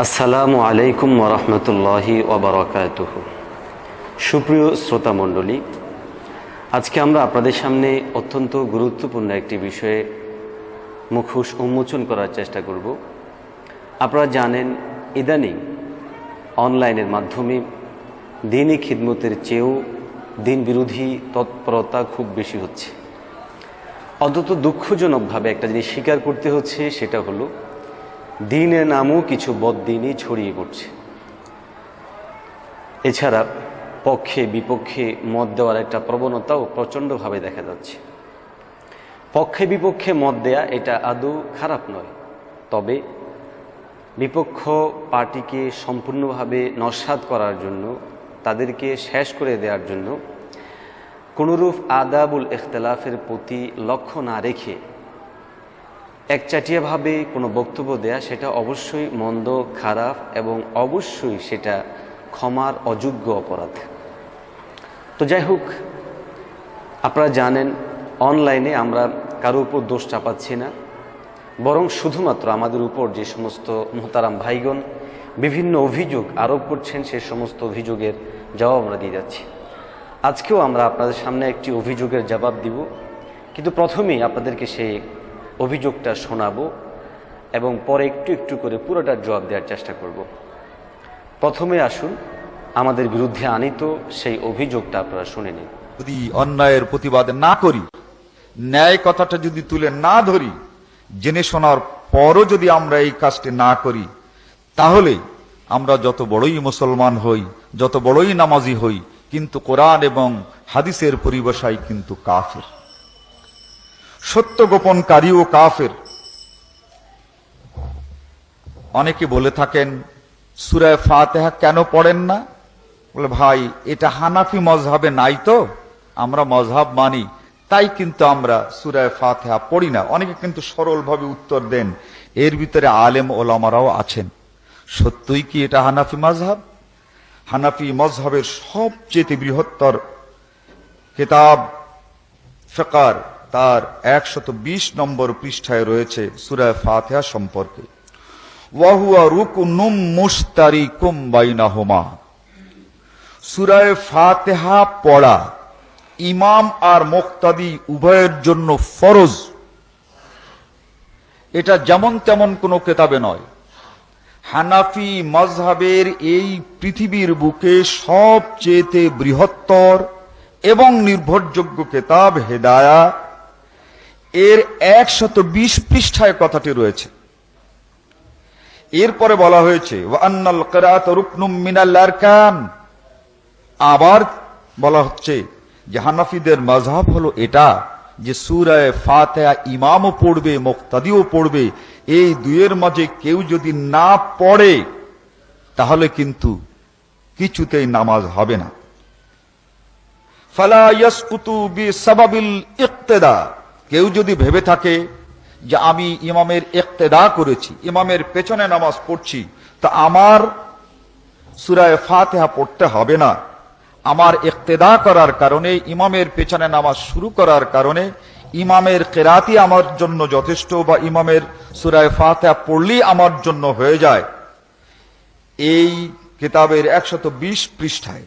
আসসালামু আলাইকুম ওরহমতুল্লাহি ওবরাকাতুহ সুপ্রিয় শ্রোতা মণ্ডলী, আজকে আমরা আপনাদের সামনে অত্যন্ত গুরুত্বপূর্ণ একটি বিষয়ে মুখোশ উন্মোচন করার চেষ্টা করব। আপনারা জানেন, ইদানিং অনলাইনের মাধ্যমে দিনই খিদমতের চেয়েও দিন বিরোধী তৎপরতা খুব বেশি হচ্ছে। অন্তত দুঃখজনকভাবে একটা জিনিস স্বীকার করতে হচ্ছে, সেটা হলো দিনের নামও কিছু বদদিনই ছড়িয়ে পড়ছে। এছাড়া পক্ষে বিপক্ষে মত দেওয়ার একটা প্রবণতাও প্রচণ্ডভাবে দেখা যাচ্ছে। পক্ষে বিপক্ষে মত দেয়া এটা আদৌ খারাপ নয়, তবে বিপক্ষ পার্টিকে সম্পূর্ণভাবে নস্বাত করার জন্য, তাদেরকে শেষ করে দেওয়ার জন্য কোনোরূপ আদাবুল ইখতলাফের প্রতি লক্ষ্য না রেখে একচাটিয়াভাবে কোনো বক্তব্য দেয়া, সেটা অবশ্যই মন্দ, খারাপ এবং অবশ্যই সেটা ক্ষমার অযোগ্য অপরাধ। তো যাই হোক, আপনারা জানেন, অনলাইনে আমরা কারও উপর দোষ চাপাচ্ছি না। বরং শুধুমাত্র আমাদের উপর যে সমস্ত মোহতারাম ভাইগণ বিভিন্ন অভিযোগ আরোপ করছেন, সে সমস্ত অভিযোগের জবাব আমরা দিয়ে যাচ্ছি। আজকেও আমরা আপনাদের সামনে একটি অভিযোগের জবাব দিব। কিন্তু প্রথমেই আপনাদেরকে সেই অভিযোগটা শোনাবো এবং পরে একটু একটু করে পুরোটার জবাব দেওয়ার চেষ্টা করব। প্রথমে আসুন, আমাদের বিরুদ্ধে আনিত সেই অভিযোগটা আপনারা শুনে নিন। যদি অন্যায়ের প্রতিবাদ না করি, ন্যায় কথাটা যদি তুলে না ধরি, জেনে শোনার পরও যদি আমরা এই কাজটি না করি, তাহলে আমরা যত বড়ই মুসলমান হই, যত বড়ই নামাজি হই, কিন্তু কোরআন এবং হাদিসের পরিভাষায় কিন্তু কাফের। সত্য গোপনকারী ও কাফের। অনেকে বলে থাকেন সুরায় ফাতেহা কেন পড়েন না? বলে, ভাই, এটা হানাফি মজহাবে নাই তো, আমরা মজহাব মানি। তাই কিন্তু আমরা সুরায় ফাতেহা পড়ি না। অনেকে কিন্তু সরলভাবে উত্তর দেন, এর ভিতরে আলেম ওলামারাও আছেন। সত্যই কি এটা হানাফি মজহাব হানাফি মজহাবের সবচেয়ে বৃহত্তর কিতাব ফেকার তার একশত বিশ নম্বর পৃষ্ঠায় রয়েছে সুরায় ফাতেহা সম্পর্কে। ওয়াহুয়া রুকুনুম মুস্তারিকুম বাইনাহুমা। সুরায় ফাতেহা পড়া ইমাম আর মোক্তাদি উভয়ের জন্য ফরজ। এটা যেমন তেমন কোনো কেতাবে নয়। হানাফি মজহাবের এই পৃথিবীর বুকে সবচেয়ে বৃহত্তর এবং নির্ভরযোগ্য কেতাব হেদায়া এর একশত বিশ পৃষ্ঠায় কথাটি রয়েছে। এরপরে বলা হয়েছে রুকনুম আবার বলা হচ্ছে যে হানাফিদের হলো এটা যে সুরায় ফাতেহা ইমামও পড়বে, মুক্তাদিও পড়বে। এই দুয়ের মাঝে কেউ যদি না পড়ে, তাহলে কিন্তু কিছুতেই নামাজ হবে না। ফালা ইয়াসকুতু বিসাবাবিল ইক্তেদা। কেউ যদি ভেবে থাকে যে আমি ইমামের ইক্তেদা করেছি, ইমামের পেছনে নামাজ পড়ছি, তা আমার সুরায় ফাতেহা পড়তে হবে না। আমার ইক্তেদা করার কারণে, ইমামের পেছনে নামাজ শুরু করার কারণে, ইমামের কেরাতি আমার জন্য যথেষ্ট বা ইমামের সুরায় ফাতেহা পড়লেই আমার জন্য হয়ে যায়। এই কিতাবের একশত বিশ পৃষ্ঠায়।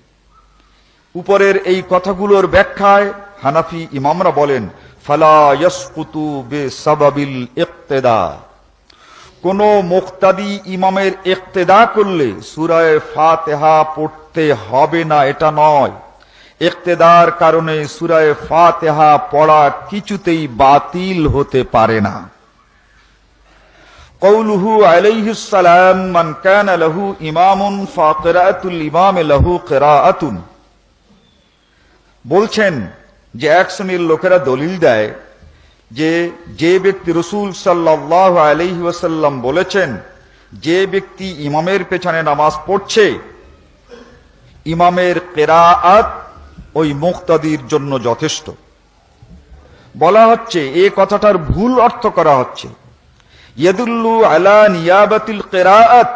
উপরের এই কথাগুলোর ব্যাখ্যায় হানাফি ইমামরা বলেন ফালা ইয়াসকুতু বে সাবাবিল ইক্তেদা। কোন মুক্তাদি ইমামের ইক্তেদা করলে সুরায় ফাতেহা পড়তে হবে না, এটা নয়। ইক্তেদার কারণে সুরায় ফাতেহা পড়া কিছুতেই বাতিল হতে পারে না। কৌলুহু আলাইহিস মান কানা লাহু ইমামুন ফাকিরাতুল ইমাম লাহু কিরাআতুন। বলছেন যে এক শ্রেণির লোকেরা দলিল দেয় যে যে ব্যক্তি রসুল সাল্লাহ আলহি বলেছেন, যে ব্যক্তি ইমামের পেছনে নামাজ পড়ছে, ইমামের কেরাআত ওই মুক্তাদির জন্য যথেষ্ট। বলা হচ্ছে, এ কথাটার ভুল অর্থ করা হচ্ছে। ইয়েদুল্লু আলা নিয়াবাতিল কেরাআত।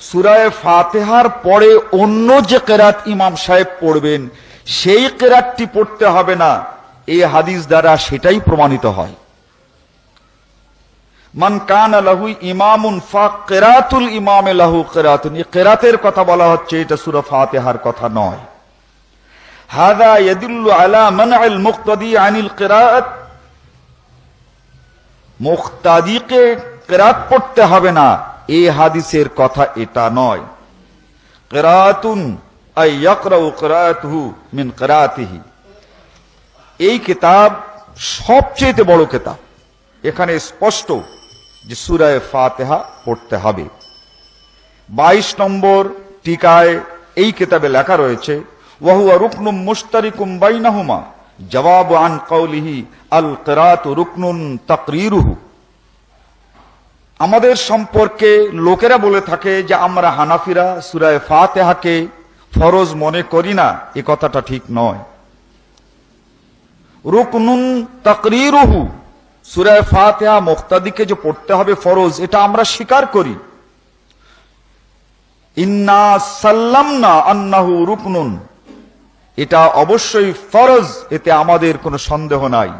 সুরায় ফাতেহার পরে অন্য যে কেরাত ইমাম সাহেব পড়বেন সেই কেরাতটি পড়তে হবে না। এই হাদিস দ্বারা সেটাই প্রমাণিত হয়। মান কান লাহু ইমামুন ফা কেরাতুল ইমামে লাহু কেরাতুন। এই কেরাতের কথা বলা হচ্ছে, এটা সুরা ফাতেহার কথা নয়। হাদা ইয়াদুল্লু আলা মানআল মুক্তাদি আনিল কিরাত। মুক্তাদিকে কেরাত পড়তে হবে না। এই হাদিসের কথা এটা নয়। কেরাতুন মিন এই কিতাব সবচেয়ে বড় কিতাব। এখানে স্পষ্ট যে সুরায় ফাতেহা পড়তে হবে। বাইশ নম্বর টিকায় এই কিতাবে লেখা রয়েছে, ওয়াহুয়া রুকনুম মুস্তারিকুম বাইনাহুমা জবাব আন কৌলিহি আল কেরাত রুকনুন তাকরিরুহু আমাদের সম্পর্কে লোকেরা বলে থাকে যে আমরা হানাফিরা সুরায় ফাতেহাকে ফরজ মনে করি না, এ কথাটা ঠিক নয়। রুকনুন তাকরিরুহু, সুরায় ফাতেহা মুক্তাদিকে যে পড়তে হবে ফরজ, এটা আমরা স্বীকার করি। ইন্না সাল্লাম না আন্নাহু রুকনুন, এটা অবশ্যই ফরজ, এতে আমাদের কোনো সন্দেহ নাই।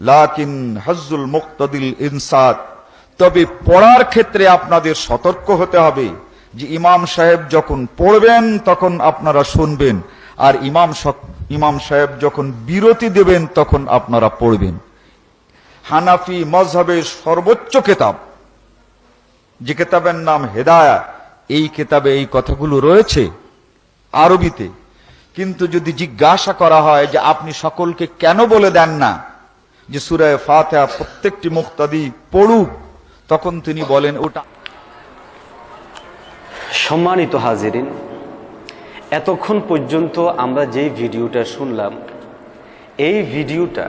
লাকিন হজ্জুল মুক্তাদিল ইনসাদ, তবে পড়ার ক্ষেত্রে আপনাদের সতর্ক হতে হবে। যে ইমাম সাহেব যখন পড়বেন, তখন আপনারা শুনবেন। আর ইমাম ইমাম সাহেব যখন বিরতি দেবেন, তখন আপনারা পড়বেন। হানাফি মজহবের সর্বোচ্চ কেতাব। যে কেতাবের নাম হেদায়া, এই কেতাবে এই কথাগুলো রয়েছে আরবিতে। কিন্তু যদি জিজ্ঞাসা করা হয় যে আপনি সকলকে কেন বলে দেন না, যে সুরায় ফাতেহা প্রত্যেকটি মুক্তাদি পড়ুক, তখন তিনি বলেন, ওটা সম্মানিত হাজিরিন, এতক্ষণ পর্যন্ত আমরা যেই ভিডিওটা শুনলাম, এই ভিডিওটা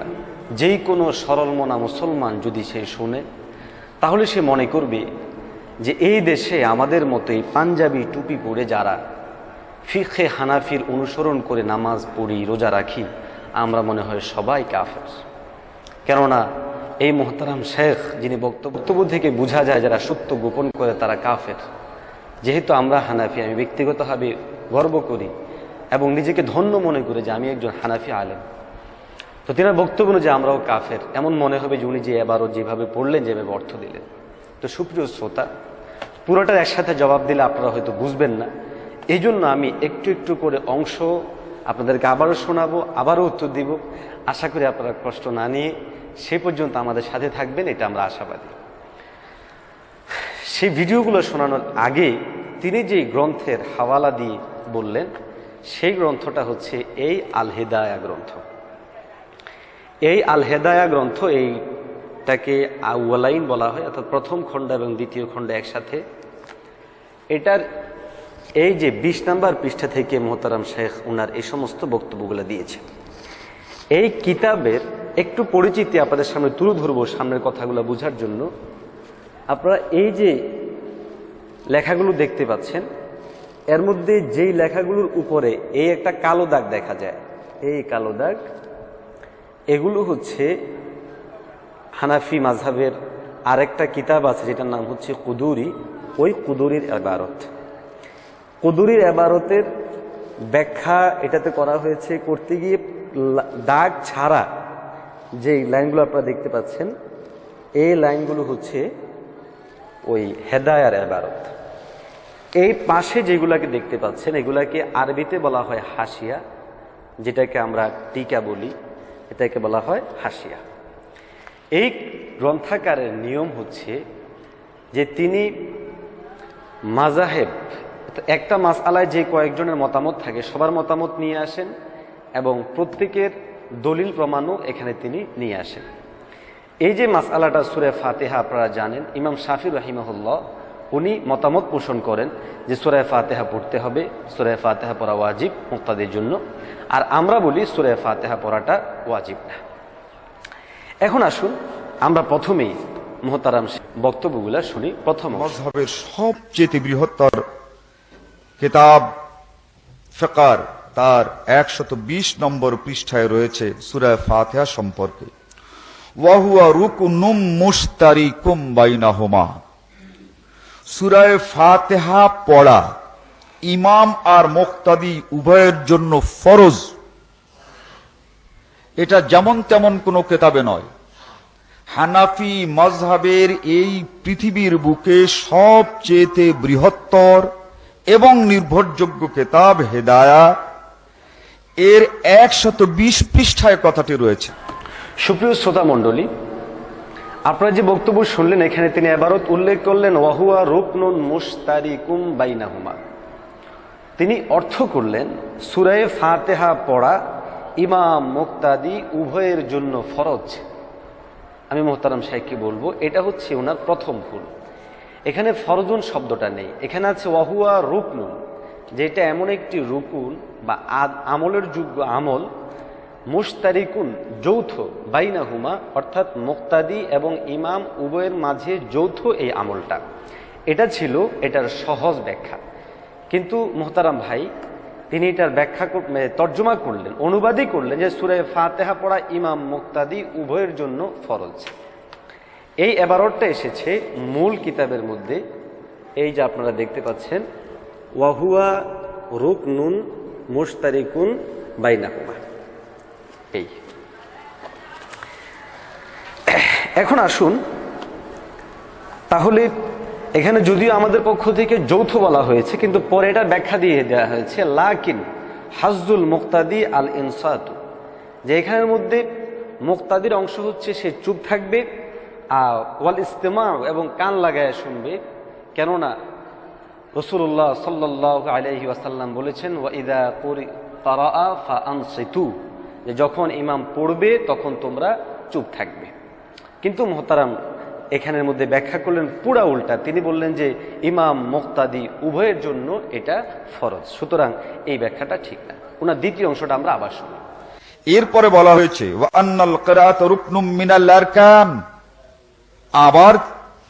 যেই কোনো সরল মনা মুসলমান যদি সে শুনে, তাহলে সে মনে করবে যে এই দেশে আমাদের মতো এই পাঞ্জাবি টুপি পরে যারা ফিখে হানাফির অনুসরণ করে নামাজ পড়ি, রোজা রাখি, আমরা মনে হয় সবাই কাফের। কেননা এই মোহতারাম শেখ, যিনি বক্তব্য থেকে বোঝা যায় যারা সত্য গোপন করে তারা কাফের। যেহেতু আমরা হানাফি, আমি ব্যক্তিগতভাবে গর্ব করি এবং নিজেকে ধন্য মনে করি যে আমি একজন হানাফি আলেম। তো তিনার বক্তব্য যে আমরাও কাফের। এমন মনে হবে যে উনি যে এবারও যেভাবে পড়লেন, যেভাবে অর্থ দিলেন। তো সুপ্রিয় শ্রোতা, পুরোটার একসাথে জবাব দিলে আপনারা হয়তো বুঝবেন না। এই জন্য আমি একটু একটু করে অংশ আপনাদেরকে আবারও শোনাবো, আবারও উত্তর দিব। আশা করি আপনারা কষ্ট না নিয়ে সে পর্যন্ত আমাদের সাথে থাকবেন, এটা আমরা আশাবাদী। সেই ভিডিওগুলো শোনানোর আগে তিনি যে গ্রন্থের হাওয়ালা দিয়ে বললেন, সেই গ্রন্থটা হচ্ছে এই আলহেদায়া গ্রন্থ। এই আলহেদায়া গ্রন্থ এইটাকে আউয়ালাইন বলা হয়, অর্থাৎ প্রথম খণ্ড এবং দ্বিতীয় খণ্ড একসাথে। এটার এই যে বিশ নাম্বার পৃষ্ঠা থেকে মোহতারাম শেখ উনার এই সমস্ত বক্তব্যগুলো দিয়েছে। এই কিতাবের একটু পরিচিতি আপনাদের সামনে তুলে ধরবো সামনের কথাগুলো বোঝার জন্য। আপনারা এই যে লেখাগুলো দেখতে পাচ্ছেন, এর মধ্যে যেই লেখাগুলোর উপরে এই একটা কালো দাগ দেখা যায়, এই কালো দাগ, এগুলো হচ্ছে হানাফি মাঝহাবের আরেকটা কিতাব আছে যেটার নাম হচ্ছে কুদুরি। ওই কুদুরির এবারত কুদুরির এবারতের ব্যাখ্যা এটাতে করা হয়েছে করতে গিয়ে দাগ ছাড়া যে লাইনগুলো আপনারা দেখতে পাচ্ছেন, এই লাইনগুলো হচ্ছে ওই হেদায়ার এবারত। এই পাশে যেগুলাকে দেখতে পাচ্ছেন, এগুলাকে আরবিতে বলা হয় হাসিয়া, যেটাকে আমরা টিকা বলি, এটাকে বলা হয় হাসিয়া। এই গ্রন্থাকারের নিয়ম হচ্ছে যে তিনি মাজাহেব, একটা মাসআলায় যে কয়েকজনের মতামত থাকে, সবার মতামত নিয়ে আসেন এবং প্রত্যেকের দলিল প্রমাণও এখানে তিনি নিয়ে আসেন। এই যে মাসআলাটা সুরে ফাতেহা আপনারা জানেন, ইমাম শাফি রহিমহুল্লাহ উনি মতামত পোষণ করেন যে সুরায় ফাতেহা পড়তে হবে সুরায় ফাতেহা পড়া ওয়াজিব মুক্তাদের জন্য। আর আমরা বলি সুরায় ফাতেহা পড়াটা ওয়াজিব না। এখন আসুন, আমরা প্রথমেই মোহতারাম বক্তব্যগুলা শুনি প্রথম মজহবের সবচেয়ে বৃহত্তর কিতাব, ফেকার, তার একশত নম্বর পৃষ্ঠায় রয়েছে সুরায় ফাতেহা সম্পর্কে। ফাতেহা পড়া ইমাম আর মুক্তাদি উভয়ের জন্য ফরজ। এটা যেমন তেমন কোনো কেতাবে নয়। হানাফি মজহাবের এই পৃথিবীর বুকে সবচেয়েতে বৃহত্তর এবং নির্ভরযোগ্য কেতাব হেদায়া। এর একশত বিশ পৃষ্ঠায় কথাটি রয়েছে। সুপ্রিয় শ্রোতা মণ্ডলী, আপনারা যে বক্তব্য শুনলেন, এখানে তিনি এবারত উল্লেখ করলেন, ওয়াহুয়া রুকনুন মুস্তারিকুম বাইনাহুমা। তিনি অর্থ করলেন, সুরায়ে ফাতেহা পড়া ইমাম মুক্তাদি উভয়ের জন্য ফরজ। আমি মোহতারাম সাহেবকে বলব, এটা হচ্ছে ওনার প্রথম ভুল। এখানে ফরজুন শব্দটা নেই। এখানে আছে ওয়াহুয়া রুকনুন, যেটা এমন একটি রুকুন বা আমলের যোগ্য আমল মুস্তারিকুন যৌথ, বাইনাহুমা, অর্থাৎ মুক্তাদি এবং ইমাম উভয়ের মাঝে যৌথ এই আমলটা। এটা ছিল এটার সহজ ব্যাখ্যা। কিন্তু মোহতারাম ভাই, তিনি এটার ব্যাখ্যা তর্জমা করলেন, অনুবাদই করলেন যে সুরে ফাতেহা পড়া ইমাম মুক্তাদি উভয়ের জন্য ফরজ। এই এবারটা এসেছে মূল কিতাবের মধ্যে। এই যে আপনারা দেখতে পাচ্ছেন, ওয়াহুয়া রুক নুন মুস্তারিকুন বাইনাহুমা। এই। এখন আসুন, তাহলে এখানে যদিও আমাদের পক্ষ থেকে যৌথ বলা হয়েছে, কিন্তু পরে এটার ব্যাখ্যা দিয়ে দেওয়া হয়েছে, লাকিন হাজদুল মুক্তাদি আল ইনসাতু, যে এখানের মধ্যে মুক্তাদির অংশ হচ্ছে সে চুপ থাকবে আর ওয়াল ইস্তেমা এবং কান লাগায় শুনবে, কেননা রসুল্লাহ সাল্লাহ আলহি ওয়াসাল্লাম বলেছেন ওয়াইদা করি তারা আনসিতু। যে যখন ইমাম পড়বে, তখন তোমরা চুপ থাকবে। কিন্তু মোহতারাম এখানের মধ্যে ব্যাখ্যা করলেন পুরা উল্টা। তিনি বললেন যে, ইমাম মোক্তাদি উভয়ের জন্য এটা ফরজ। সুতরাং এই ব্যাখ্যাটা ঠিক না। ওনার দ্বিতীয় অংশটা আমরা আবার শুনি। এরপরে বলা হয়েছে আবার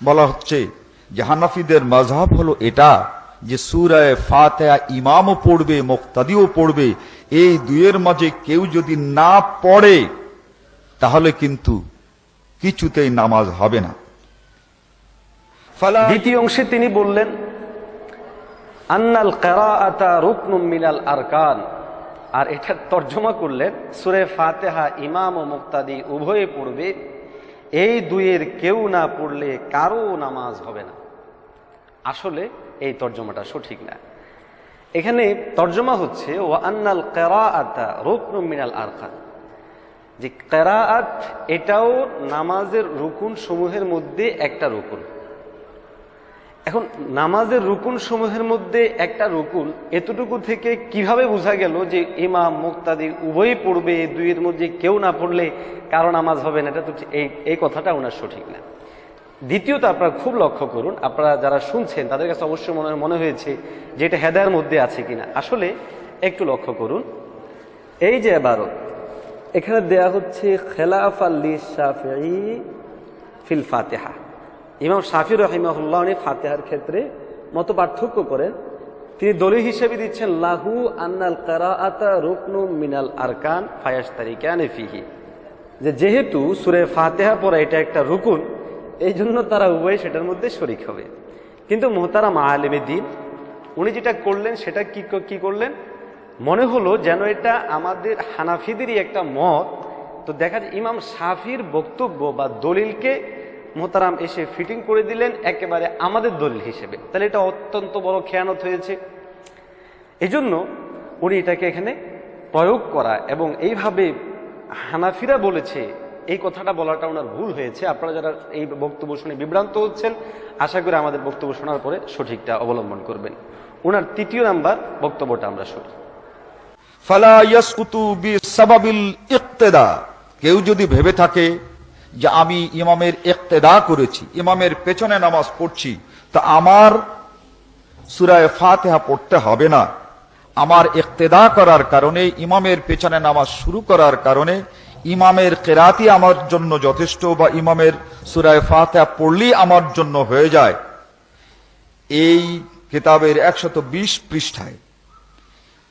বলা হচ্ছে, যে হানাফিদের মাযহাব হলো এটা, যে সূরায়ে ফাতিহা ইমামও পড়বে, মুক্তাদিও পড়বে এই দুইয়ের মাঝে কেউ যদি না পড়ে তাহলে কিন্তু কিছুতেই নামাজ হবে না। ফালা দ্বিতীয় অংশে তিনি বললেন আন্নাল কারাআতা রুকনুম মিনাল আরকান। আর এটা তর্জমা করলেন সুরে ফাতেহা ইমাম ও মুক্তাদি উভয়ে পড়বে। এই দুইয়ের কেউ না পড়লে কারও নামাজ হবে না। আসলে এই তর্জমাটা সঠিক না। এখানে তর্জমা হচ্ছে ও আন্নাল কেরাআতা রুকনুম মিনাল আরকান যে কেরাআত এটাও নামাজের রুকুন সমূহের মধ্যে একটা রুকুন। এখন, নামাজের রুকুন সমূহের মধ্যে একটা রুকুন, এতটুকু থেকে কীভাবে বোঝা গেল যে ইমাম, মুক্তাদি উভয়ই পড়বে, দুইয়ের মধ্যে কেউ না পড়লে কারও নামাজ হবে না? এটা তো এই কথাটা ওনার সঠিক না। দ্বিতীয়ত আপনারা খুব লক্ষ্য করুন, আপনারা যারা শুনছেন, তাদের কাছে অবশ্যই মনে মনে হয়েছে যে এটা হেদায়ের মধ্যে আছে কিনা। আসলে একটু লক্ষ্য করুন, এই যে এবারত, এখানে দেয়া হচ্ছে খেলাফ আল্লি শাফি ফিল ফাতেহা। ইমাম শাফি রহিমাহুল্লাহ উনি ফাতেহার ক্ষেত্রে মত পার্থক্য করেন। তিনি দলিল হিসেবে দিচ্ছেন, লাহু আন্নাল কারাআতা রুকনু মিনাল আরকান ফায়াস তারিকানে ফিহি। যে যেহেতু সুরে ফাতেহা পড়া এটা একটা রুকুন এই জন্য তারা উভয় সেটার মধ্যে শরিক হবে। কিন্তু মোহতারা মাহালিমে দিন উনি যেটা করলেন, সেটা কি কি করলেন? মনে হলো যেন এটা আমাদের হানাফিদেরই একটা মত। তো দেখা যায়, ইমাম সাফির বক্তব্য বা দলিলকে মোহতারাম এসে ফিটিং করে দিলেন একেবারে আমাদের দলিল হিসেবে। তাহলে এটা অত্যন্ত বড় খেয়ানত হয়েছে। এই জন্য উনি এটাকে এখানে প্রয়োগ করা এবং এইভাবে হানাফিরা বলেছে এই কথাটা বলাটা ওনার ভুল হয়েছে। আপনারা যারা এই বক্তব্য শুনে বিভ্রান্ত হচ্ছেন, আশা করি আমাদের বক্তব্য শোনার পরে সঠিকটা অবলম্বন করবেন। ওনার তৃতীয় নাম্বার বক্তব্যটা আমরা শুনি। কেউ যদি ভেবে থাকে যে আমি ইমামের ইক্তেদা করেছি, ইমামের পেছনে নামাজ পড়ছি, তা আমার সুরায় ফাতিহা পড়তে হবে না। আমার ইক্তেদা করার কারণে, ইমামের পেছনে নামাজ শুরু করার কারণে ইমামের কেরাতি আমার জন্য যথেষ্ট বা ইমামের সুরায় ফাতিহা পড়লেই আমার জন্য হয়ে যায়। এই কিতাবের একশত বিশ পৃষ্ঠায়।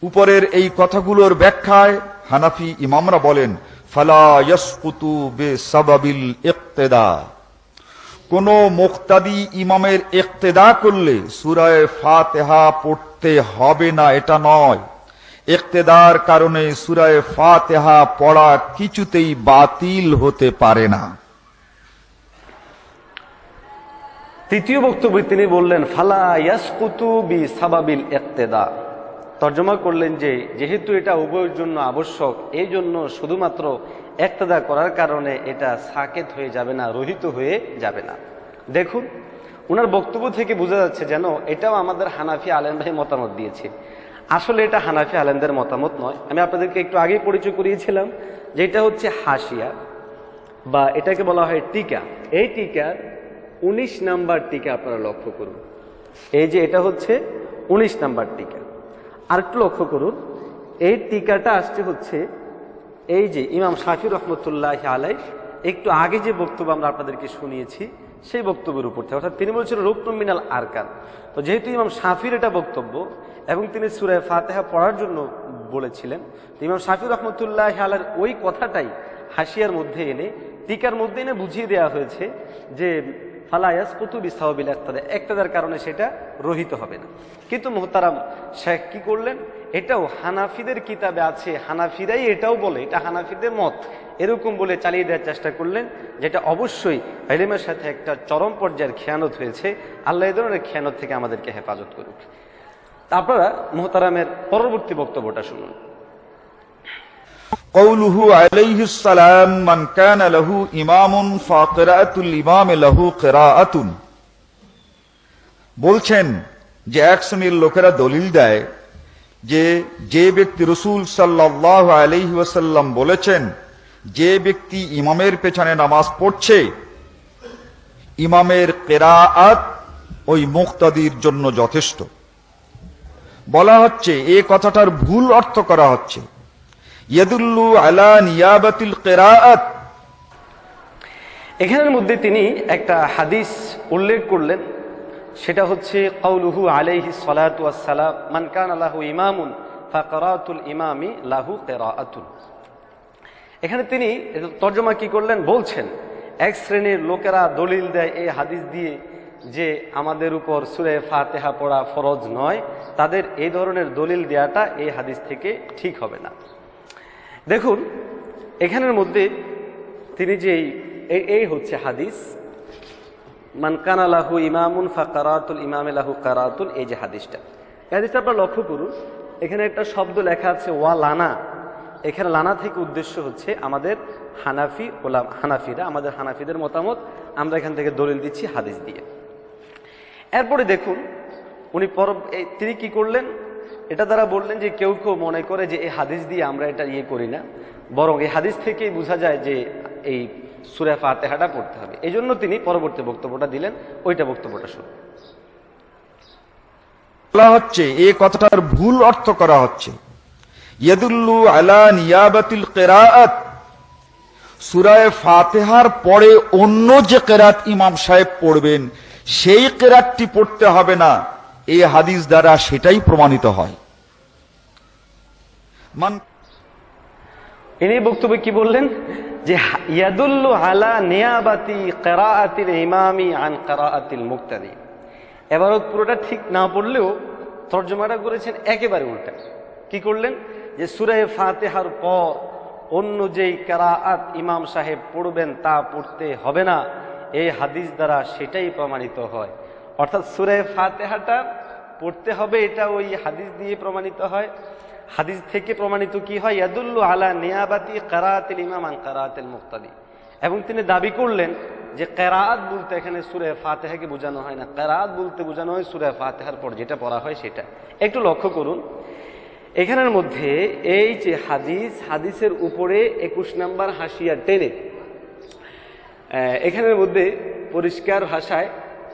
উপরের এই কথাগুলোর ব্যাখ্যায় হানাফি ইমামরা বলেন, ফালা কোন মুক্তাদি ইমামের ইক্তেদা করলে সূরায়ে ফাতিহা পড়তে হবে না, এটা নয়। ইক্তেদার কারণে সূরায়ে ফাতিহা পড়া কিছুতেই বাতিল হতে পারে না। তৃতীয় বক্তব্যে তিনি বললেন, ফালা সাবাবিল তর্জমা করলেন যে, যেহেতু এটা উভয়ের জন্য আবশ্যক এই জন্য শুধুমাত্র একতেদা করার কারণে এটা সাকেত হয়ে যাবে না, রহিত হয়ে যাবে না। দেখুন ওনার বক্তব্য থেকে বোঝা যাচ্ছে যেন এটাও আমাদের হানাফি আলেম ভাই মতামত দিয়েছে। আসলে এটা হানাফি আলেমদের মতামত নয়। আমি আপনাদেরকে একটু আগেই পরিচয় করিয়েছিলাম যে এটা হচ্ছে হাসিয়া বা এটাকে বলা হয় টিকা। এই টিকার উনিশ নাম্বার টিকা আপনারা লক্ষ্য করুন। এই যে এটা হচ্ছে উনিশ নাম্বার টিকা। আর একটু লক্ষ্য করুন, এই টিকাটা আসছে হচ্ছে এই যে ইমাম শাফি রহমতুল্লাহ আলাই একটু আগে যে বক্তব্য আমরা আপনাদেরকে শুনিয়েছি, সেই বক্তব্যের উপর থেকে। অর্থাৎ তিনি বলছেন রুকন মিনাল আরকান। তো যেহেতু ইমাম শাফির এটা বক্তব্য এবং তিনি সুরায় ফাতেহা পড়ার জন্য বলেছিলেন। ইমাম শাফি রহমতুল্লাহ আলার ওই কথাটাই হাসিয়ার মধ্যে এনে টিকার মধ্যে এনে বুঝিয়ে দেওয়া হয়েছে যে ফালায়াস কুতুবি সাহবিল একতাদা একতাদার কারণে সেটা রহিত হবে না। কিন্তু মোহতারাম শেখ কি করলেন? এটাও হানাফিদের কিতাবে আছে, হানাফিরাই এটাও বলে, এটা হানাফিদের মত। এরকম বলে চালিয়ে দেওয়ার চেষ্টা করলেন, যেটা অবশ্যই এলিমের সাথে একটা চরম পর্যায়ের খেয়ানত হয়েছে। আল্লাহ ধরনের খেয়ানত থেকে আমাদেরকে হেফাজত করুক। আপনারা মোহতারামের পরবর্তী বক্তব্যটা শুনুন قوله عليه السلام من كان له إمام فقراءة الإمام له قراءة বলছেন যে এক শ্রেণীর লোকেরা দলিল দেয় যে যে ব্যক্তি রসুল সাল্লাহ আলহি ওয়াসাল্লাম বলেছেন যে ব্যক্তি ইমামের পেছনে নামাজ পড়ছে ইমামের কেরাআত ওই মুক্তাদির জন্য যথেষ্ট বলা হচ্ছে, এ কথাটার ভুল অর্থ করা হচ্ছে। ইয়াদুল্লু আলা নিয়াবাতিল কেরাআত। এখানের মধ্যে তিনি একটা হাদিস উল্লেখ করলেন, সেটা হচ্ছে কৌলুহু আলাইহি সালাতু ওয়াসসালাম, মান কান লাহু ইমামুন ইমামি লাহু কিরাআতুন। এখানে তিনি তর্জমা কি করলেন? বলছেন, এক শ্রেণির লোকেরা দলিল দেয় এই হাদিস দিয়ে যে আমাদের উপর সুরে ফাতেহা পড়া ফরজ নয়, তাদের এই ধরনের দলিল দেওয়াটা এই হাদিস থেকে ঠিক হবে না। দেখুন, এখানের মধ্যে তিনি যে এই- হচ্ছে হাদিস। মানকানা লাহু ইমামুন ফাকারাতুল ইমামে লাহু কারাতুল এই যে হাদিসটা। এই হাদিসটা আপনারা লক্ষ্য করুন, এখানে একটা শব্দ লেখা আছে ওয়া লানা। এখানে লানা থেকে উদ্দেশ্য হচ্ছে আমাদের হানাফি ওলাম হানাফিরা, আমাদের হানাফিদের মতামত। আমরা এখান থেকে দলিল দিচ্ছি হাদিস দিয়ে। এরপরে দেখুন, উনি পর তিনি কি করলেন? এটা দ্বারা বললেন যে কেউ কেউ মনে করে যে এই হাদিস দিয়ে আমরা এটা ইয়ে করি না। বরং এই হাদিস থেকেই বোঝা যায় যে এই সুরে ফাতেহাটা পড়তে হবে। এই জন্য তিনি পরবর্তী বক্তব্যটা দিলেন, ওইটা বক্তব্যটা বলা হচ্ছে, এ কথাটার ভুল অর্থ করা হচ্ছে। ইয়াদুল্লু আলা নিয়াবাতিল কেরাআত সুরায় ফাতেহার পরে অন্য যে কেরাত ইমাম সাহেব পড়বেন সেই কেরাতটি পড়তে হবে না। এই হাদিস দ্বারা সেটাই প্রমাণিত হয়। মান ইনি বক্তব্যে কি বললেন? যে ইয়াদুল্লু আলা নিয়াবাতি কেরাআতিল ইমামি আন কেরাআতিল মুক্তাদি। এবার পুরোটা ঠিক না পড়লেও তর্জমাটা করেছেন একেবারে উল্টা। কি করলেন? যে সুরায় ফাতেহার পর অন্য যেই কেরাআত ইমাম সাহেব পড়বেন তা পড়তে হবে না। এই হাদিস দ্বারা সেটাই প্রমাণিত হয়। অর্থাৎ সুরায় ফাতেহাটা পড়তে হবে, এটা ওই হাদিস দিয়ে প্রমাণিত হয়। হাদিস থেকে প্রমাণিত কি হয়? ইয়াদুল্লু আলা নিয়াবাতি কারাতিল ইমাম আন কারাতিল মুক্তাদি। এবং তিনি দাবি করলেন যে কেরাত বলতে এখানে সুরে ফাতেহাকে বোঝানো হয় না। কেরাত বলতে বোঝানো হয় সুরে ফাতেহার পর যেটা পড়া হয় সেটা। একটু লক্ষ্য করুন, এখানের মধ্যে এই যে হাদিস, হাদিসের উপরে একুশ নাম্বার হাসিয়া টেনে এখানের মধ্যে পরিষ্কার ভাষায়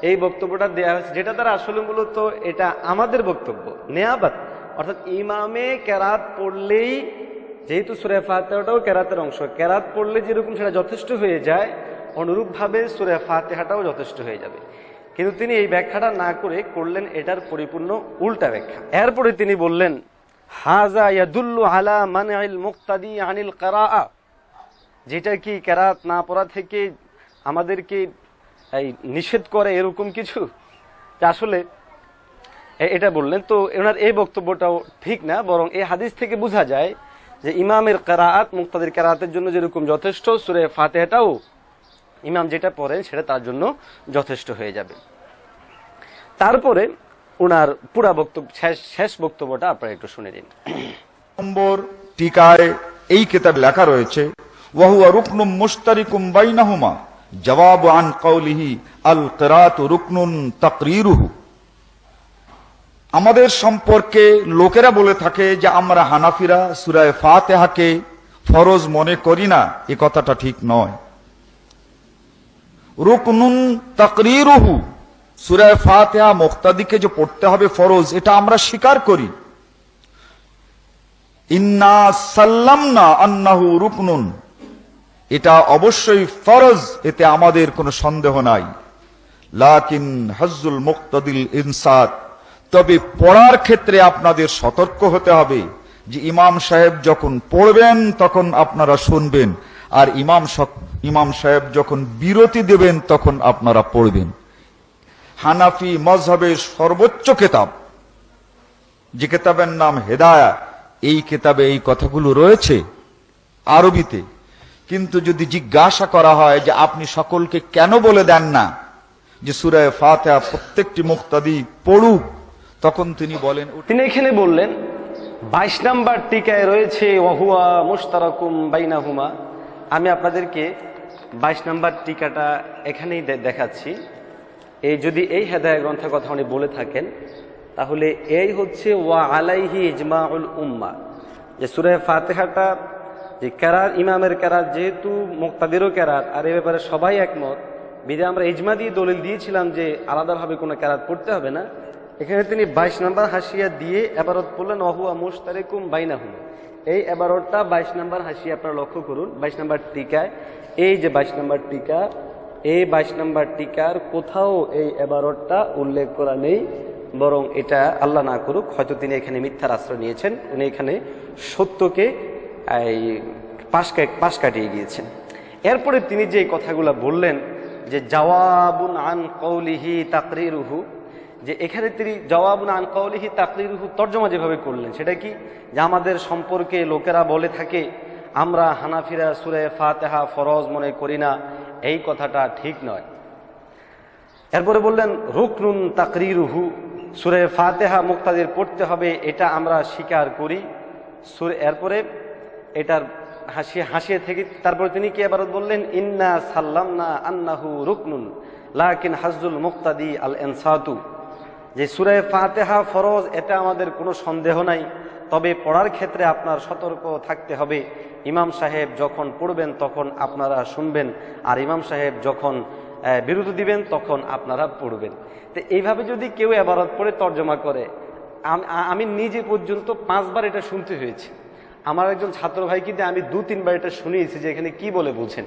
এই বক্তব্যটা দেওয়া হয়েছে, যেটা দ্বারা আসলে মূলত এটা আমাদের বক্তব্য, নেয়াবাত। অর্থাৎ ইমামে কেরাত পড়লেই, যেহেতু সুরে ফাতেহাটাও কেরাতের অংশ, কেরাত পড়লে যেরকম সেটা যথেষ্ট হয়ে যায়, অনুরূপভাবে সুরে ফাতেহাটাও যথেষ্ট হয়ে যাবে। কিন্তু তিনি এই ব্যাখ্যাটা না করে করলেন, এটার পরিপূর্ণ উল্টা ব্যাখ্যা। এরপরে তিনি বললেন হাজা ইয়াদুল্লু আলা মানআল মুক্তাদি আনিল কারাআ যেটা কি কেরাত না পড়া থেকে আমাদেরকে এই নিষেধ করে এরকম কিছু? আসলে এটা বললেন, তো এনার এই বক্তব্যটাও ঠিক না, বরং এই হাদিস থেকে বোঝা যায় যে ইমামের কেরাত মুক্তাদের কেরাতের জন্য যেরকম যথেষ্ট, সুরে ফাতেহাটাও ইমাম যেটা পড়েন সেটা তার জন্য যথেষ্ট হয়ে যাবে। তারপরে ওনার পুরা বক্তব্য শেষ বক্তব্যটা আপনারা একটু শুনে নিন। নম্বর টিকায় এই কিতাব লেখা রয়েছে, ওয়াহুয়া রুকনুম মুশতারিকুম বাইনাহুমা। জবাব আন কওলিহি, আল কিরাত রুকনুন তাকরিরুহু। আমাদের সম্পর্কে লোকেরা বলে থাকে যে আমরা হানাফিরা সুরায় ফাতেহাকে ফরজ মনে করি না, এ কথাটা ঠিক নয়। রুকনুন তাকরিরুহু সুরায় ফাতেহা মুক্তাদিকে যে পড়তে হবে ফরজ, এটা আমরা স্বীকার করি। ইন্না সাল্লামনা আন্নাহু রুকনুন এটা অবশ্যই ফরজ, এতে আমাদের কোনো সন্দেহ নাই। লাকিন হজ্জুল মুক্তাদিল ইনসাদ, তবে পড়ার ক্ষেত্রে আপনাদের সতর্ক হতে হবে যে ইমাম সাহেব যখন পড়বেন, তখন আপনারা শুনবেন, আর ইমাম ইমাম সাহেব যখন বিরতি দেবেন, তখন আপনারা পড়বেন। হানাফি মজহবের সর্বোচ্চ কেতাব, যে কেতাবের নাম হেদায়া, এই কেতাবে এই কথাগুলো রয়েছে আরবিতে। কিন্তু যদি জিজ্ঞাসা করা হয় যে আপনি সকলকে কেন বলে দেন না, যে সুরায় ফাতেহা প্রত্যেকটি মুক্তাদি পড়ুক, তখন তিনি বলেন তিনি এখানে বললেন, বাইশ নাম্বার টিকায় রয়েছে, ওহুয়া মুস্তারাকুম বাইনাহুমা। আমি আপনাদেরকে বাইশ নাম্বার টিকাটা এখানেই দেখাচ্ছি। এই যদি এই হেদায় গ্রন্থের কথা উনি বলে থাকেন, তাহলে এই হচ্ছে, ওয়া আলাইহি ইজমাউল উম্মা। যে সুরে ফাতেহাটা যে কেরার ইমামের কেরার যেহেতু মুক্তাদেরও কেরাত, আর এ ব্যাপারে সবাই একমত বিধে আমরা ইজমা দিয়ে দলিল দিয়েছিলাম যে আলাদাভাবে কোনো কেরাত পড়তে হবে না। এখানে তিনি বাইশ নম্বর হাসিয়া দিয়ে এবারত পড়লেন অহুয়া মুস্তারেকুম বাইনাহুম। এই এবারতটা বাইশ নম্বর হাসিয়া আপনারা লক্ষ্য করুন, বাইশ নম্বর টিকায়, এই যে বাইশ নম্বর টিকা, এই বাইশ নম্বর টিকার কোথাও এই এবারতটা উল্লেখ করা নেই, বরং এটা আল্লাহ না করুক, হয়তো তিনি এখানে মিথ্যার আশ্রয় নিয়েছেন, উনি এখানে সত্যকে এই পাশ পাশ কাটিয়ে গিয়েছেন। এরপরে তিনি যে কথাগুলো বললেন, যে জওয়াবুন আন কৌলিহি তাকরিরুহু, যে এখানে তিনি জওয়াবুন আন কৌলিহি তাকরিরুহু তর্জমা যেভাবে করলেন, সেটা কি? যে আমাদের সম্পর্কে লোকেরা বলে থাকে, আমরা হানাফিরা সুরে ফাতেহা ফরজ মনে করি না, এই কথাটা ঠিক নয়। এরপরে বললেন, রুকনুন তাকরিরুহু, সুরে ফাতেহা মুক্তাদের পড়তে হবে, এটা আমরা স্বীকার করি। সুর এরপরে এটার হাসিয়ে হাসিয়ে থেকে তারপরে তিনি কি আবার বললেন? ইন্না সাল্লাম না আন্নাহু রুকনুন, লাকিন হাজুল মুক্তাদি আল এনসাতু যে সুরে ফাতেহা ফরজ, এটা আমাদের কোনো সন্দেহ নাই। তবে পড়ার ক্ষেত্রে আপনার সতর্ক থাকতে হবে। ইমাম সাহেব যখন পড়বেন, তখন আপনারা শুনবেন। আর ইমাম সাহেব যখন বিরতি দিবেন, তখন আপনারা পড়বেন। তো এইভাবে যদি কেউ এবারত পড়ে, তর্জমা করে আমি নিজে পর্যন্ত পাঁচবার এটা শুনতে হয়েছে। আমার একজন ছাত্র ভাই কিন্তু আমি দু তিনবার এটা শুনিয়েছি যে এখানে কি বলে বলছেন।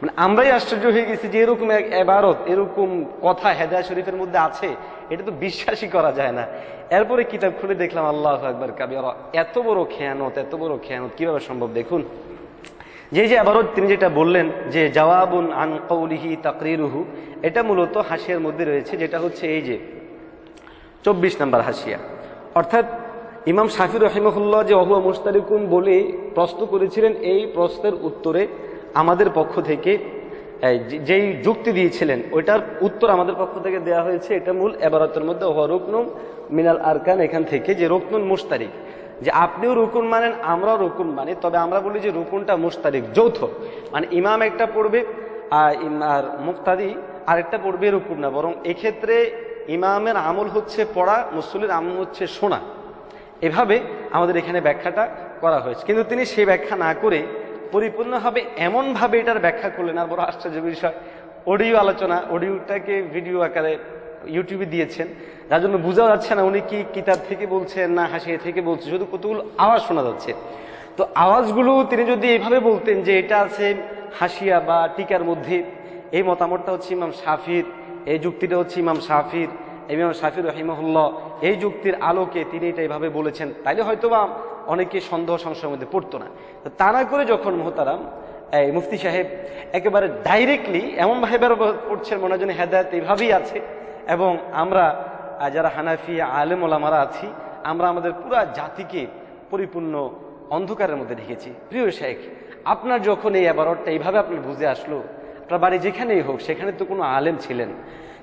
মানে আমরাই আশ্চর্য হয়ে গেছি যে এরকম এক এবারত, এরকম কথা হেদায় শরীফের মধ্যে আছে, এটা তো বিশ্বাসই করা যায় না। এরপরে কিতাব খুলে দেখলাম, আল্লাহ একবার কাবিয়ার এত বড় খেয়ানত, এত বড় খেয়ানত, কীভাবে সম্ভব দেখুন? যে যে আবারও তিনি যেটা বললেন যে, জওয়াবুন আন কৌলিহি তাকরিরুহু এটা মূলত হাসিয়ার মধ্যে রয়েছে, যেটা হচ্ছে এই যে, চব্বিশ নম্বর হাসিয়া। অর্থাৎ ইমাম শাফির রহিমহুল্লাহ যে অহুয়া মুস্তারিকুম বলে প্রশ্ন করেছিলেন, এই প্রশ্নের উত্তরে আমাদের পক্ষ থেকে যেই যুক্তি দিয়েছিলেন, ওইটার উত্তর আমাদের পক্ষ থেকে দেওয়া হয়েছে। এটা মূল এবারতের মধ্যে ওহুয়া রুকনুম মিনাল আরকান এখান থেকে যে রুকনুন মুস্তারিক যে আপনিও রুকুন মানেন, আমরাও রুকুন মানি। তবে আমরা বলি যে রুকুনটা মুস্তারিক যৌথ। মানে ইমাম একটা পড়বে, আর মুক্তাদি আরেকটা পড়বে রুকুন না। বরং এক্ষেত্রে ইমামের আমল হচ্ছে পড়া, মুসল্লির আমল হচ্ছে শোনা। এভাবে আমাদের এখানে ব্যাখ্যাটা করা হয়েছে। কিন্তু তিনি সে ব্যাখ্যা না করে পরিপূর্ণভাবে এমনভাবে এটার ব্যাখ্যা করলেন। আর বড় আশ্চর্য বিষয়, অডিও আলোচনা, অডিওটাকে ভিডিও আকারে ইউটিউবে দিয়েছেন। যার জন্য বোঝা যাচ্ছে না উনি কি কিতাব থেকে বলছেন, না হাসিয়ে থেকে বলছেন, শুধু কতগুলো আওয়াজ শোনা যাচ্ছে। তো আওয়াজগুলো তিনি যদি এভাবে বলতেন যে এটা আছে হাসিয়া বা টিকার মধ্যে, এই মতামতটা হচ্ছে ইমাম শাফির, এই যুক্তিটা হচ্ছে ইমাম শাফির ইমাম শাফির রহিমহুল্লাহ এই যুক্তির আলোকে তিনি এটা এইভাবে বলেছেন। তাইলে হয়তোবা অনেকে সন্দেহ সংশয়ের মধ্যে পড়তো না। তো তা না করে যখন মোহতারাম, এই মুফতি সাহেব একেবারে ডাইরেক্টলি এমনভাবে করছেন মনে হয় হেদায়ত এইভাবেই আছে। এবং আমরা যারা হানাফি, আলেম ওলামারা আছি, আমরা আমাদের পুরা জাতিকে পরিপূর্ণ অন্ধকারের মধ্যে রেখেছি। প্রিয় শেখ, আপনার যখন এই অ্যাবারটটা এইভাবে আপনার বুঝে আসলো, আপনার বাড়ি যেখানেই হোক, সেখানে তো কোনো আলেম ছিলেন।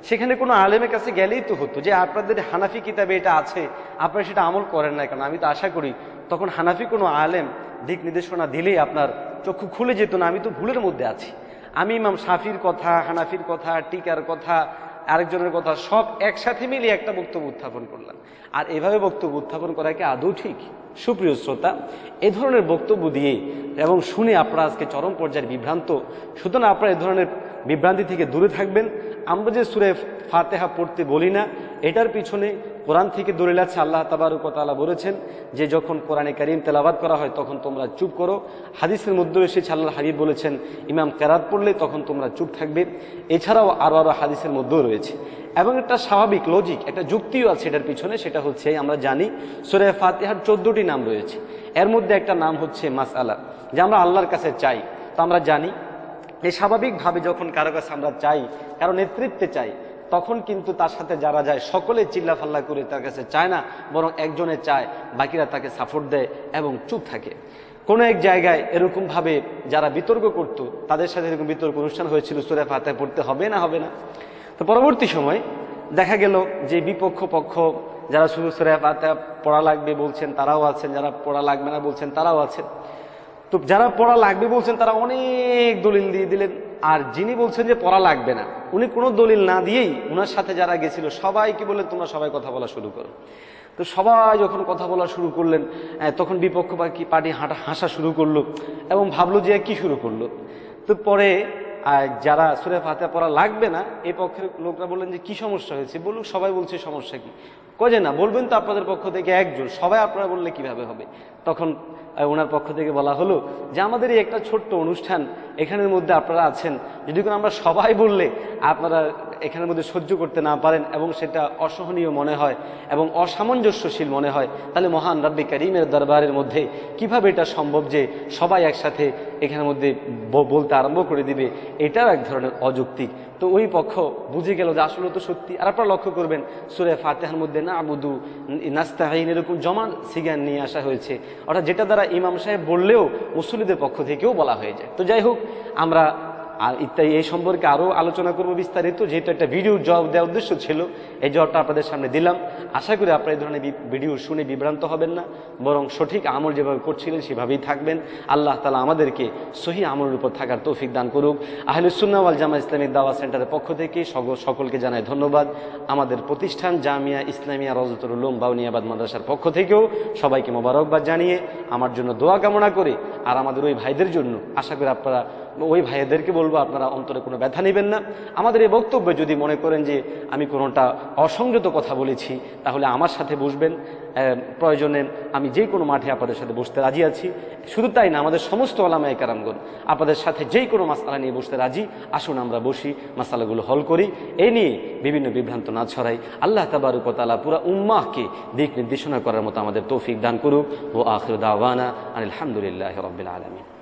সেখানে কোনো আলেমের কাছে গেলেই তো হতো যে আপনাদের হানাফি কিতাবে এটা আছে, আপনারা সেটা আমল করেন না কেন? আমি তো আশা করি তখন হানাফি কোনো আলেম দিক নির্দেশনা দিলেই আপনার চক্ষু খুলে যেত না, আমি তো ভুলের মধ্যে আছি। আমি ইমাম সাফির কথা, হানাফির কথা, টিকার কথা, আরেকজনের কথা সব একসাথে মিলিয়ে একটা বক্তব্য উত্থাপন করলাম। আর এভাবে বক্তব্য উত্থাপন করা কি আদৌ ঠিক? সুপ্রিয় শ্রোতা, এ ধরনের বক্তব্য দিয়ে এবং শুনে আপনারা আজকে চরম পর্যায়ের বিভ্রান্ত, সুতরাং আপনারা এ ধরনের বিভ্রান্তি থেকে দূরে থাকবেন। আমরা যে সুরে ফাতেহা পড়তে বলি না, এটার পিছনে কোরআন থেকে দলিল আছে, আল্লাহ তাবারুকতালা বলেছেন যে যখন কোরআনে কারিম তেলাবাদ করা হয় তখন তোমরা চুপ করো। হাদিসের মধ্যে এসেছে, আল্লাহ হাবিব বলেছেন, ইমাম কেরাত পড়লে তখন তোমরা চুপ থাকবে। এছাড়াও আরও আরও হাদিসের মধ্যেও রয়েছে। এবং একটা স্বাভাবিক লজিক একটা যুক্তিও আছে এটার পিছনে, সেটা হচ্ছে, আমরা জানি সুরে ফাতেহার চোদ্দটি নাম রয়েছে। এর মধ্যে একটা নাম হচ্ছে মাস আলা যে আমরা আল্লাহর কাছে চাই। তো আমরা জানি এই স্বাভাবিকভাবে যখন কারও কাছে আমরা চাই, কারও নেতৃত্বে চাই, তখন কিন্তু তার সাথে যারা যায়, সকলে চিল্লাফাল্লা করে তার কাছে চায় না, বরং একজনে চায়, বাকিরা তাকে সাপোর্ট দেয় এবং চুপ থাকে। কোনো এক জায়গায় এরকমভাবে যারা বিতর্ক করত, তাদের সাথে এরকম বিতর্ক অনুষ্ঠান হয়েছিল, সুরে ফাতায় পড়তে হবে না হবে না। তো পরবর্তী সময় দেখা গেল যে বিপক্ষ পক্ষ, যারা শুধু সুরে ফাতা পড়া লাগবে বলছেন, তারাও আছেন, যারা পড়া লাগবে না বলছেন, তারাও আছেন। তো যারা পড়া লাগবে বলছেন, তারা অনেক দলিল দিয়ে দিলেন। আর যিনি বলছেন যে পড়া লাগবে না, উনি কোনো দলিল না দিয়েই ওনার সাথে যারা গেছিল, সবাইকে বললেন, তোমরা সবাই কথা বলা শুরু করো। তো সবাই যখন কথা বলা শুরু করলেন তখন বিপক্ষ বা কি পার্টি হাঁটা, হাসা শুরু করল এবং ভাবলো যে কি শুরু করল। তো পরে যারা সুরে ফাতে পড়া লাগবে না এই পক্ষের লোকরা বললেন যে, কি সমস্যা হয়েছে? বলুক, সবাই বলছে, সমস্যা কি? কয়ে না, বলবেন তো আপনাদের পক্ষ থেকে একজন, সবাই আপনারা বললে কীভাবে হবে? তখন ওনার পক্ষ থেকে বলা হলো যে, আমাদের এই একটা ছোট্ট অনুষ্ঠান এখানের মধ্যে আপনারা আছেন। যদি কোনো আমরা সবাই বললে, আপনারা এখানের মধ্যে সহ্য করতে না পারেন এবং সেটা অসহনীয় মনে হয় এবং অসামঞ্জস্যশীল মনে হয়, তাহলে মহান রব্বি করিমের দরবারের মধ্যে কীভাবে এটা সম্ভব যে সবাই একসাথে এখানের মধ্যে বলতে আরম্ভ করে দিবে? এটাও এক ধরনের অযৌক্তিক। তো ওই পক্ষ বুঝে গেল যে আসলে তো সত্যি। আর আপনারা লক্ষ্য করবেন, সুরে ফাতেহার মধ্যে না আবুদু নাস্তাহিন এরকম জমা সিগান নিয়ে আসা হয়েছে। অর্থাৎ যেটা দ্বারা ইমাম সাহেব বললেও মুসল্লিদের পক্ষ থেকেও বলা হয়ে যায়। তো যাই হোক, আমরা আর ইত্যাদি, এই সম্পর্কে আরও আলোচনা করব বিস্তারিত, যেহেতু একটা ভিডিও জবাব দেওয়ার উদ্দেশ্য ছিল, এই জবাবটা আপনাদের সামনে দিলাম। আশা করি আপনারা এই ধরনের ভিডিও শুনে বিভ্রান্ত হবেন না, বরং সঠিক আমল যেভাবে করছিলেন সেভাবেই থাকবেন। আল্লাহ তালা আমাদেরকে সহি আমলের উপর থাকার তৌফিক দান করুক। আহলে সুন্নাওয়াল জামা ইসলামিক দাওয়া সেন্টারের পক্ষ থেকে সকলকে জানাই ধন্যবাদ। আমাদের প্রতিষ্ঠান জামিয়া ইসলামিয়া রজতুল উলুম বাউনিয়াবাদ মাদ্রাসার পক্ষ থেকেও সবাইকে মোবারকবাদ জানিয়ে আমার জন্য দোয়া কামনা করে, আর আমাদের ওই ভাইদের জন্য আশা করি আপনারা ওই ভাইদেরকে বলব, আপনারা অন্তরে কোনো ব্যথা নেবেন না। আমাদের এই বক্তব্যে যদি মনে করেন যে আমি কোনোটা অসংযত কথা বলেছি, তাহলে আমার সাথে বসবেন। প্রয়োজনে আমি যে কোনো মাঠে আপনাদের সাথে বসতে রাজি আছি। শুধু তাই না, আমাদের সমস্ত আলামায় কারামগণ আপনাদের সাথে যেই কোনো মাসালা নিয়ে বসতে রাজি। আসুন আমরা বসি মাসালাগুলো হল করি। এ নিয়ে বিভিন্ন বিভ্রান্ত না ছড়াই। আল্লাহ তাবারুকতালা পুরা উম্মাহকে দিক নির্দেশনা করার মতো আমাদের তৌফিক দান করুক। ও আখির দাওয়ানা রবিল আলমী